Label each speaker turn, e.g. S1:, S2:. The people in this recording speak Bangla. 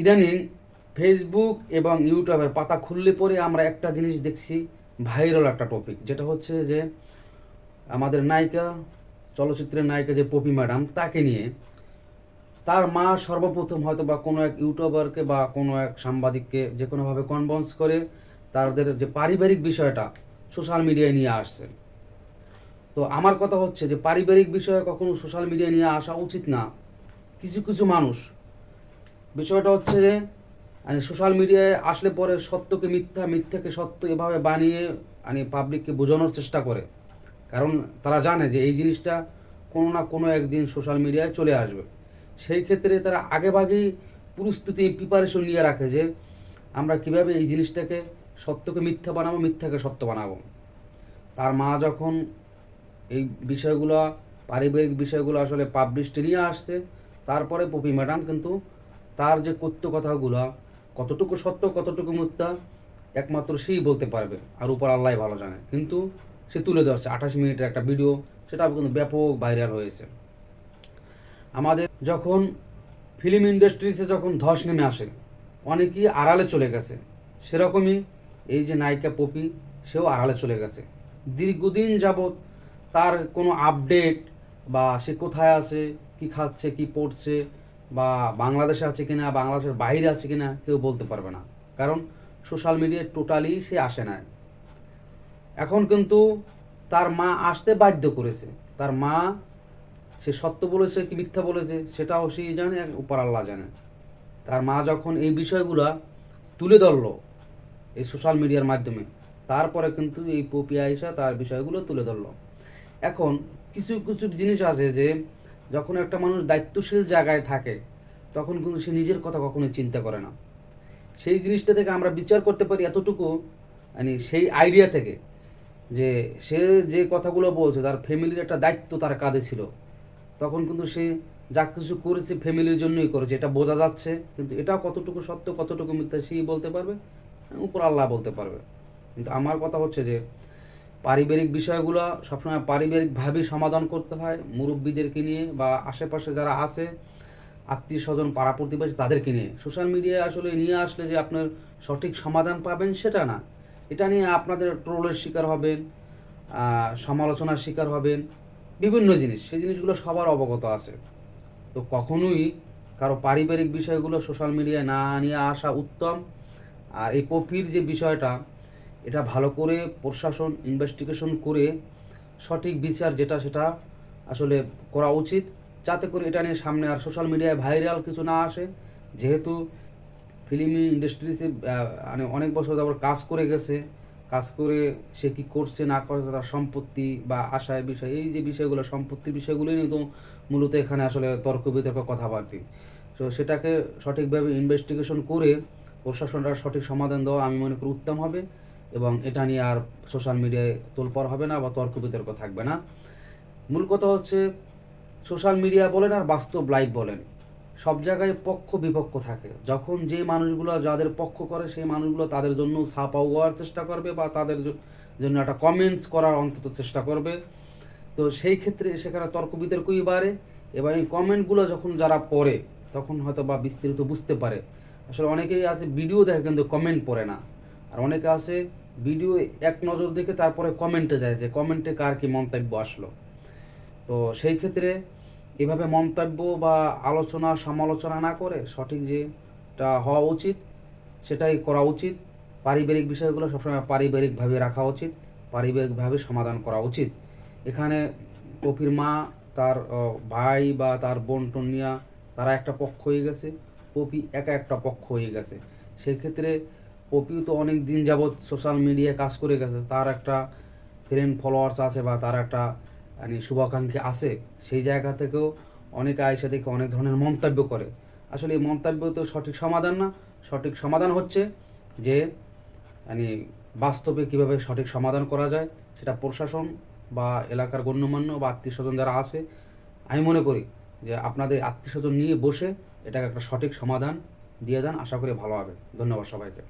S1: ইদানিং ফেসবুক এবং ইউটিউবের পাতা খুললে পরে আমরা একটা জিনিস দেখছি ভাইরাল একটা টপিক যেটা হচ্ছে যে আমাদের নায়িকা, চলচ্চিত্রের নায়িকা যে পপি ম্যাডাম, তাকে নিয়ে তার মা সর্বপ্রথম হয়তো বা কোনো এক ইউটিউবারকে বা কোনো এক সাংবাদিককে যে কোনোভাবে কনভিন্স করে তাদের যে পারিবারিক বিষয়টা সোশ্যাল মিডিয়ায় নিয়ে আসছে। তো আমার কথা হচ্ছে যে পারিবারিক বিষয়ে কখনো সোশ্যাল মিডিয়ায় নিয়ে আসা উচিত না। কিছু কিছু মানুষ বিষয়টা হচ্ছে যে মানে সোশ্যাল মিডিয়ায় আসলে পরে সত্যকে মিথ্যা, মিথ্যাকে সত্য এভাবে বানিয়ে মানে পাবলিককে বোঝানোর চেষ্টা করে। কারণ তারা জানে যে এই জিনিসটা কোনো না কোনো একদিন সোশ্যাল মিডিয়ায় চলে আসবে। সেই ক্ষেত্রে তারা আগেভাগেই প্রস্তুতি প্রিপারেশন নিয়ে রাখে যে, আমরা কীভাবে এই জিনিসটাকে সত্যকে মিথ্যা বানাবো, মিথ্যাকে সত্য বানাবো। তার মা যখন এই বিষয়গুলো, পারিবারিক বিষয়গুলো আসলে পাবলিশে নিয়ে আসছে, তারপরে পপি ম্যাডাম কিন্তু তার যে কথ্য কথাগুলো, কতটুকু সত্য, কতটুকু মিথ্যা, একমাত্র সেই বলতে পারবে আর উপর আল্লাহ ভালো জানে। কিন্তু সে তুলে ধরছে। আঠাশ মিনিটের একটা ভিডিও সেটা কিন্তু ব্যাপক ভাইরাল হয়েছে। আমাদের যখন ফিল্ম ইন্ডাস্ট্রিতে যখন ধস নেমে আসে, অনেকেই আড়ালে চলে গেছে। সেরকমই এই যে নায়িকা পপি, সেও আড়ালে চলে গেছে। দীর্ঘদিন যাবৎ তার কোনো আপডেট বা সে কোথায় আছে, কি খাচ্ছে, কি পড়ছে বা বাংলাদেশে আছে কিনা, বাংলাদেশের বাইরে আছে কিনা কেউ বলতে পারবে না। কারণ সোশ্যাল মিডিয়ায় টোটালি সে আসে না। এখন কিন্তু তার মা আসতে বাধ্য করেছে। তার মা, সে সত্য বলেছে কি মিথ্যা বলেছে, সেটাও সে জানে, উপর আল্লাহ জানে। তার মা যখন এই বিষয়গুলা তুলে ধরলো এই সোশ্যাল মিডিয়ার মাধ্যমে, তারপরে কিন্তু এই পপি আয়সা তার বিষয়গুলো তুলে ধরলো। এখন কিছু কিছু জিনিস আছে যে যখন একটা মানুষ দায়িত্বশীল জায়গায় থাকে, তখন কিন্তু সে নিজের কথা কখনোই চিন্তা করে না। সেই জিনিসটা থেকে আমরা বিচার করতে পারি এতটুকু মানে সেই আইডিয়া থেকে যে সে যে কথাগুলো বলছে, তার ফ্যামিলির একটা দায়িত্ব তার কাঁধে ছিল। তখন কিন্তু সে যা কিছু করেছে ফ্যামিলির জন্যই করেছে। এটা বোঝা যাচ্ছে, কিন্তু এটা কতটুকু সত্য, কতটুকু মিথ্যা সেই বলতে পারবে? উপর আল্লাহ বলতে পারবে। কিন্তু আমার কথা হচ্ছে যে পারিবারিক বিষয়গুলো সবসময় পারিবারিকভাবেই সমাধান করতে হয়, মুরব্বীদেরকে নিয়ে বা আশেপাশে যারা আছে আত্মীয় স্বজন পাড়া প্রতিবেশী তাদেরকে নিয়ে। সোশ্যাল মিডিয়ায় আসলে নিয়ে আসলে যে আপনার সঠিক সমাধান পাবেন সেটা না। এটা নিয়ে আপনাদের ট্রোলের শিকার হবেন সমালোচনার শিকার হবেন, বিভিন্ন জিনিস। সেই জিনিসগুলো সবার অবগত আছে। তো কখনোই কারও পারিবারিক বিষয়গুলো সোশ্যাল মিডিয়ায় না নিয়ে আসা উত্তম। আর এই পপির যে বিষয়টা এটা ভালো করে প্রশাসন ইনভেস্টিগেশন করে সঠিক বিচার যেটা সেটা আসলে করা উচিত। যাতে করে এটা নিয়ে সামনে আর সোশ্যাল মিডিয়ায় ভাইরাল কিছু না আসে। যেহেতু ফিল্ম ইন্ডাস্ট্রিতে মানে অনেক বছর যাবত কাজ করে গেছে। কাজ করে সে কি করছে, না করছে, তার সম্পত্তি বা আশায় বিষয়, এই যে বিষয়গুলো, সম্পত্তির বিষয়গুলোই নিয়ে তো মূলত এখানে আসলে তর্ক বিতর্ক, কথাবার্তি। তো সেটাকে সঠিকভাবে ইনভেস্টিগেশন করে প্রশাসনটা সঠিক সমাধান দেওয়া আমি মনে করি উত্তম হবে। এবং এটা নিয়ে আর সোশ্যাল মিডিয়ায় তোলপাড় হবে না বা তর্ক বিতর্ক থাকবে না। মূল কথা হচ্ছে সোশ্যাল মিডিয়া বলেন আর বাস্তব লাইভ বলেন, সব জায়গায় পক্ষ বিপক্ষ থাকে। যখন যে মানুষগুলো যাদের পক্ষ করে, সেই মানুষগুলো তাদের জন্য ছাপাও হওয়ার চেষ্টা করবে বা তাদের জন্য একটা কমেন্টস করার অন্তত চেষ্টা করবে। তো সেই ক্ষেত্রে সেখানে তর্ক বিতর্কই বাড়ে এবং এই কমেন্টগুলো যখন যারা পড়ে, তখন হয়তো বা বিস্তারিত বুঝতে পারে। আসলে অনেকেই আছে ভিডিও দেখে কিন্তু কমেন্ট পড়ে না। আর অনেকে আছে ভিডিও এক নজর দেখে তারপরে কমেন্টে যায় যে কমেন্টে কার কি মন্তব্য আসলো। তো সেই ক্ষেত্রে এভাবে মন্তব্য বা আলোচনা, সমালোচনা না করে সঠিক যেটা হওয়া উচিত, সেটাই করা উচিত। পারিবারিক বিষয়গুলো সবসময় পারিবারিকভাবে রাখা উচিত, পারিবারিকভাবে সমাধান করা উচিত। এখানে কপির মা, তার ভাই বা তার বোন টনিয়া, তারা একটা পক্ষ হয়ে গেছে পপি একা একটা পক্ষ হয়ে গেছে। সেই ক্ষেত্রে পপিও তো অনেক দিন যাবৎ সোশ্যাল মিডিয়ায় কাজ করে গেছে, তার একটা ফ্রেন্ড ফলোয়ার্স আছে বা তার একটা মানে শুভাকাঙ্ক্ষী আছে, সেই জায়গা থেকেও অনেকে আয়সা থেকে অনেক ধরনের মন্তব্য করে। আসলে এই মন্তব্য তো সঠিক সমাধান না, সঠিক সমাধান হচ্ছে যে মানে বাস্তবে কীভাবে সঠিক সমাধান করা যায়, সেটা প্রশাসন বা এলাকার গণ্যমান্য বা আত্মীয় স্বজন যারা আছে, আমি মনে করি যে আপনাদের আত্মীয় স্বজন নিয়ে বসে এটাকে একটা সঠিক সমাধান দিয়ে যান আশা করি ভালো হবে। ধন্যবাদ সবাইকে।